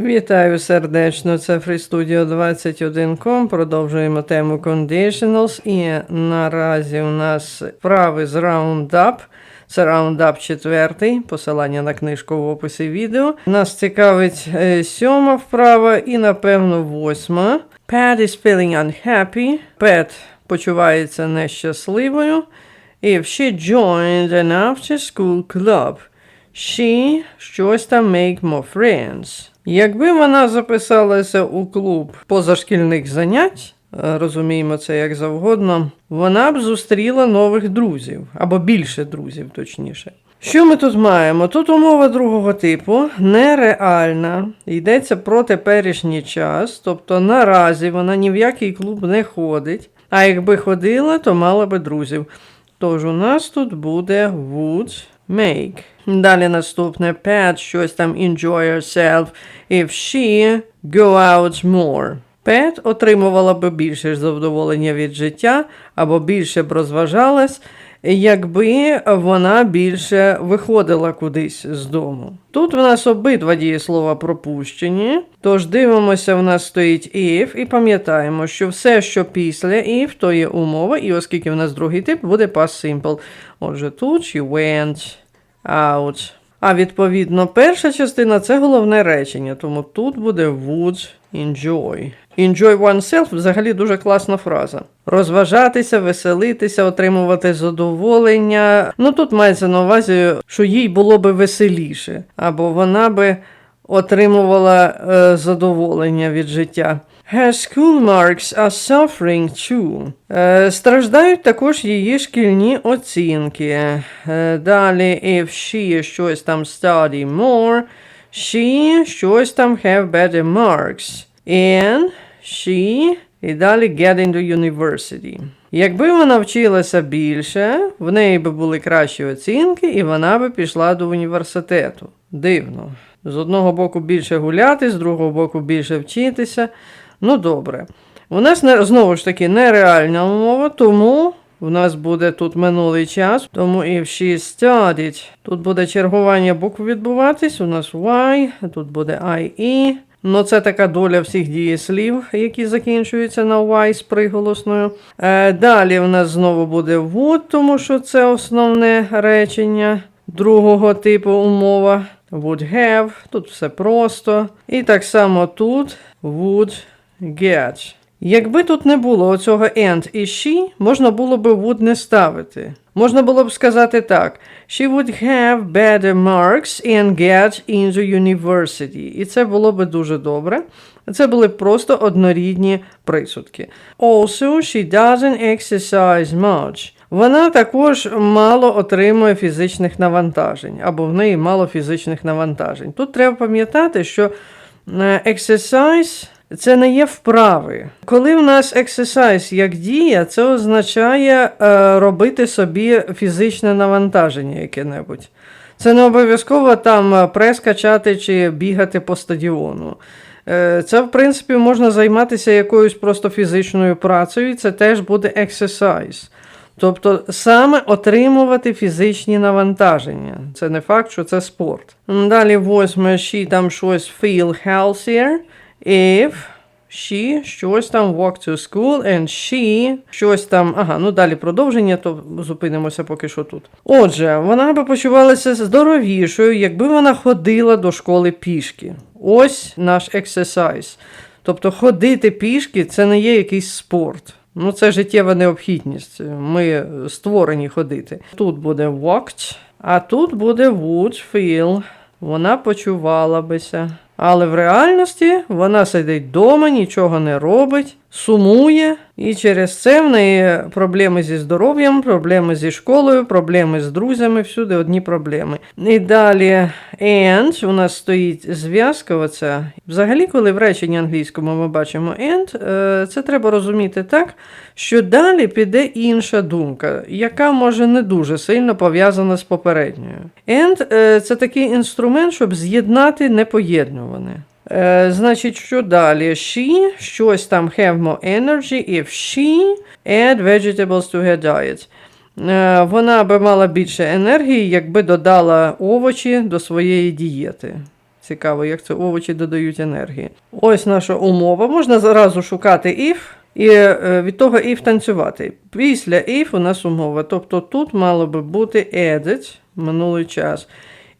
Вітаю сердечно, це FreeStudio 21.com. Продовжуємо тему Conditionals. І наразі у нас вправи з Roundup. Це Roundup четвертий, посилання на книжку в описі відео. Нас цікавить е, сьома вправа і, напевно, восьма. Pat is feeling unhappy. Pat почувається нещасливою. If she joined an after-school club, she щось там make more friends. Якби вона записалася у клуб позашкільних занять, е, розуміємо це як завгодно, вона б зустріла нових друзів, або більше друзів, точніше. Що ми тут маємо? Тут умова другого типу нереальна, йдеться про теперішній час, тобто наразі вона ні в який клуб не ходить, а якби ходила, то мала би друзів. Тож у нас тут буде would make. Далі наступне Pat щось там enjoy herself if she go out more. Пет отримувала би більше задоволення від життя або більше б розважалась, якби вона більше виходила кудись з дому. Тут в нас обидва дієслова пропущені, тож дивимося, в нас стоїть if, і пам'ятаємо, що все, що після if, то є умова, і оскільки в нас другий тип, буде past simple. Отже, тут she went out. А відповідно, перша частина це головне речення, тому тут буде would enjoy. Enjoy oneself взагалі дуже класна фраза. Розважатися, веселитися, отримувати задоволення. Ну тут мається на увазі, що їй було би веселіше, або вона би отримувала е, задоволення від життя. Her school marks are suffering too. Е, страждають також її шкільні оцінки. Е, далі, if she щось там study more, she щось там have better marks. And she і далі get into university. Якби вона вчилася більше, в неї би були кращі оцінки, і вона би пішла до університету. Дивно. З одного боку більше гуляти, з другого боку більше вчитися. Ну, добре. У нас знову ж таки нереальна умова, тому в нас буде тут минулий час. Тому if she studied, тут буде чергування букв відбуватись. У нас Y, тут буде IE. Ну, це така доля всіх дієслів, які закінчуються на Y з приголосною. Е, далі в нас знову буде would, тому що це основне речення другого типу умова. Would have, тут все просто. І так само тут would get. Якби тут не було оцього and і she, можна було би would не ставити. Можна було б сказати так: She would have better marks and get into university. І це було б дуже добре. Це були б просто однорідні присудки. Also, she doesn't exercise much. Вона також мало отримує фізичних навантажень, або в неї мало фізичних навантажень. Тут треба пам'ятати, що е, exercise це не є вправи. Коли в нас exercise як дія, це означає е, робити собі фізичне навантаження яке-небудь. Це не обов'язково там е, прес качати чи бігати по стадіону. Е, Це, в принципі, можна займатися якоюсь просто фізичною працею, і це теж буде exercise. Тобто саме отримувати фізичні навантаження. Це не факт, що це спорт. Далі восьме, she там щось feel healthier if she щось там walk to school and she щось там. Ага, ну далі продовження, то зупинимося поки що тут. Отже, вона би почувалася здоровішою, якби вона ходила до школи пішки. Ось наш exercise. Тобто ходити пішки це не є якийсь спорт. Ну, це життєва необхідність. Ми створені ходити. Тут буде walked, а тут буде would feel. Вона почувала бися. Але в реальності вона сидить вдома, нічого не робить, сумує, і через це в неї проблеми зі здоров'ям, проблеми зі школою, проблеми з друзями, всюди одні проблеми. І далі and у нас стоїть зв'язка. Оця. Взагалі, коли в реченні англійському ми бачимо and, е, це треба розуміти так, що далі піде інша думка, яка може не дуже сильно пов'язана з попередньою. And е, це такий інструмент, щоб з'єднати непоєднуване. Е, значить, що далі? She, щось там have more energy if she add vegetables to her diet. Е, вона би мала більше енергії, якби додала овочі до своєї дієти. Цікаво, як це овочі додають енергії. Ось наша умова. Можна зразу шукати if і е, від того if танцювати. Після if у нас умова. Тобто тут мало би бути added, минулий час.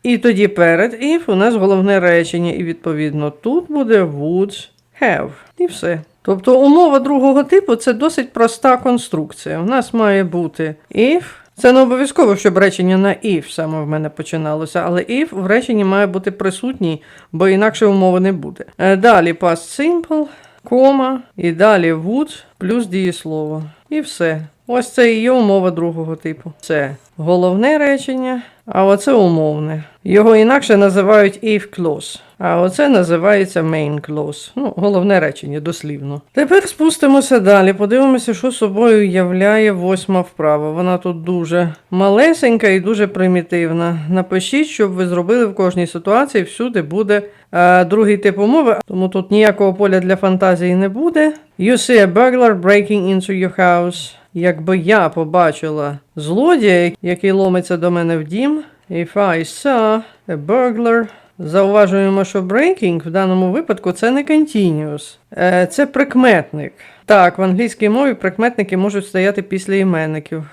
І тоді перед if у нас головне речення, і відповідно тут буде would have. І все. Тобто умова другого типу це досить проста конструкція. У нас має бути if. Це не обов'язково, щоб речення на if саме в мене починалося, але if в реченні має бути присутній, бо інакше умови не буде. Е, Далі past simple, кома, і далі would плюс дієслово. І все. Ось це і є умова другого типу. Це головне речення, а оце умовне. Його інакше називають if clause, а оце називається main clause. Ну, головне речення, дослівно. Тепер спустимося далі. Подивимося, що собою являє восьма вправа. Вона тут дуже малесенька і дуже примітивна. Напишіть, щоб ви зробили в кожній ситуації, всюди буде е, другий тип умови, тому тут ніякого поля для фантазії не буде. You see a burglar breaking into your house. Якби я побачила злодія, який ломиться до мене в дім, if I saw a burglar, зауважуємо, що breaking в даному випадку це не continuous, е, це прикметник. Так, в англійській мові прикметники можуть стояти після іменників.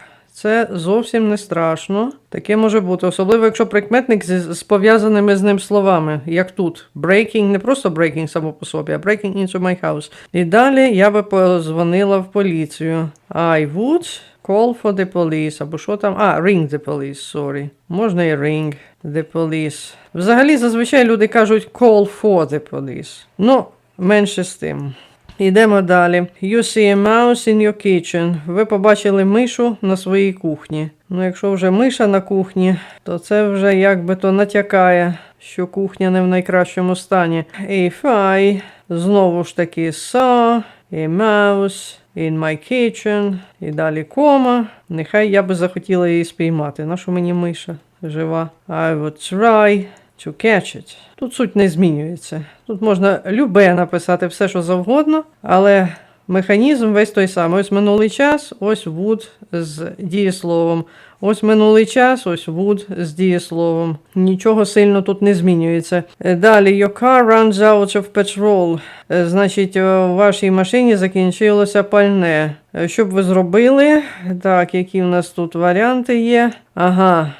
Це зовсім не страшно. Таке може бути, особливо якщо прикметник з, з пов'язаними з ним словами, як тут. Breaking, не просто breaking само по собі, а breaking into my house. І далі я би позвонила в поліцію. I would call for the police, або що там? А, ring the police, sorry. Можна і ring the police. Взагалі, зазвичай люди кажуть call for the police. Ну, менше з тим. Йдемо далі. You see a mouse in your kitchen. Ви побачили мишу на своїй кухні. Ну, якщо вже миша на кухні, то це вже якби то натякає, що кухня не в найкращому стані. If I, знову ж таки, saw a mouse in my kitchen. І далі кома. Нехай я би захотіла її спіймати. Нащо мені миша жива? I would try to catch it. Тут суть не змінюється. Тут можна любе написати все, що завгодно, але механізм весь той самий. Ось минулий час, ось would з дієсловом. Ось минулий час, ось would з дієсловом. Нічого сильно тут не змінюється. Е, Далі, your car runs out of petrol. Е, Значить, е, у вашій машині закінчилося пальне. Е, Що б ви зробили? Так, які в нас тут варіанти є? Ага,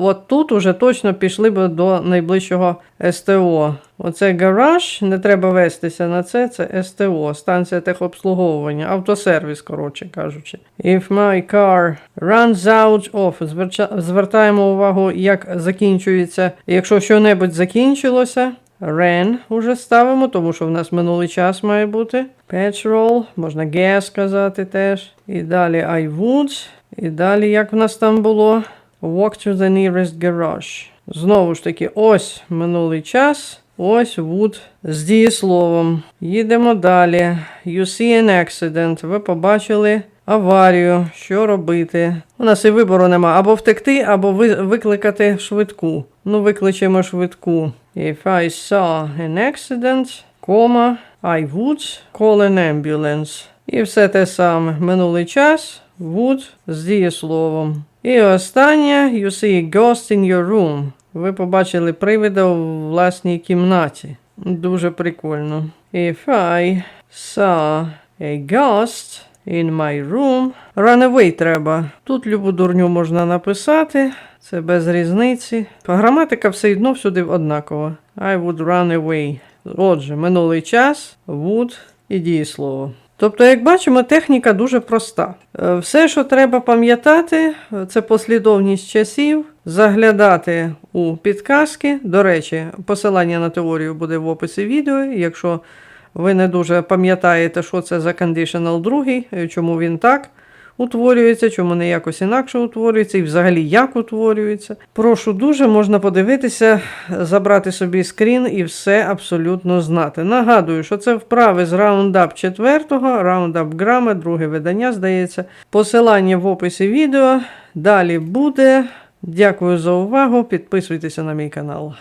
от тут уже точно пішли б до найближчого СТО. Оце гараж, не треба вестися на це, це СТО, станція техобслуговування, автосервіс, коротше кажучи. If my car runs out of, звертаємо увагу, як закінчується. Якщо що-небудь закінчилося, ran уже ставимо, тому що в нас минулий час має бути. Petrol, можна gas сказати теж. І далі I would. І далі, як в нас там було? Walk to the nearest garage. Знову ж таки, ось минулий час. Ось would з дієсловом. Їдемо далі. You see an accident. Ви побачили аварію. Що робити? У нас і вибору нема. Або втекти, або викликати швидку. Ну, викличемо швидку. If I saw an accident, кома, I would call an ambulance. І все те саме. Минулий час would з дієсловом. І останнє you see a ghost in your room. Ви побачили привида у власній кімнаті. Дуже прикольно. If I saw a ghost in my room. Run away треба. Тут любу дурню можна написати. Це без різниці. Граматика все одно всюди однакова. I would run away. Отже, минулий час, would і дієслово. Тобто, як бачимо, техніка дуже проста. Е, Все, що треба пам'ятати, це послідовність часів, заглядати у підказки. До речі, посилання на теорію буде в описі відео. Якщо ви не дуже пам'ятаєте, що це за conditional другий, е, чому він так утворюється, чому не якось інакше утворюється, і взагалі як утворюється. Прошу дуже, можна подивитися, забрати собі скрін і все абсолютно знати. Нагадую, що це вправи з раундап 4, раундап грами, друге видання, здається. Посилання в описі відео. Далі буде. Дякую за увагу. Підписуйтеся на мій канал.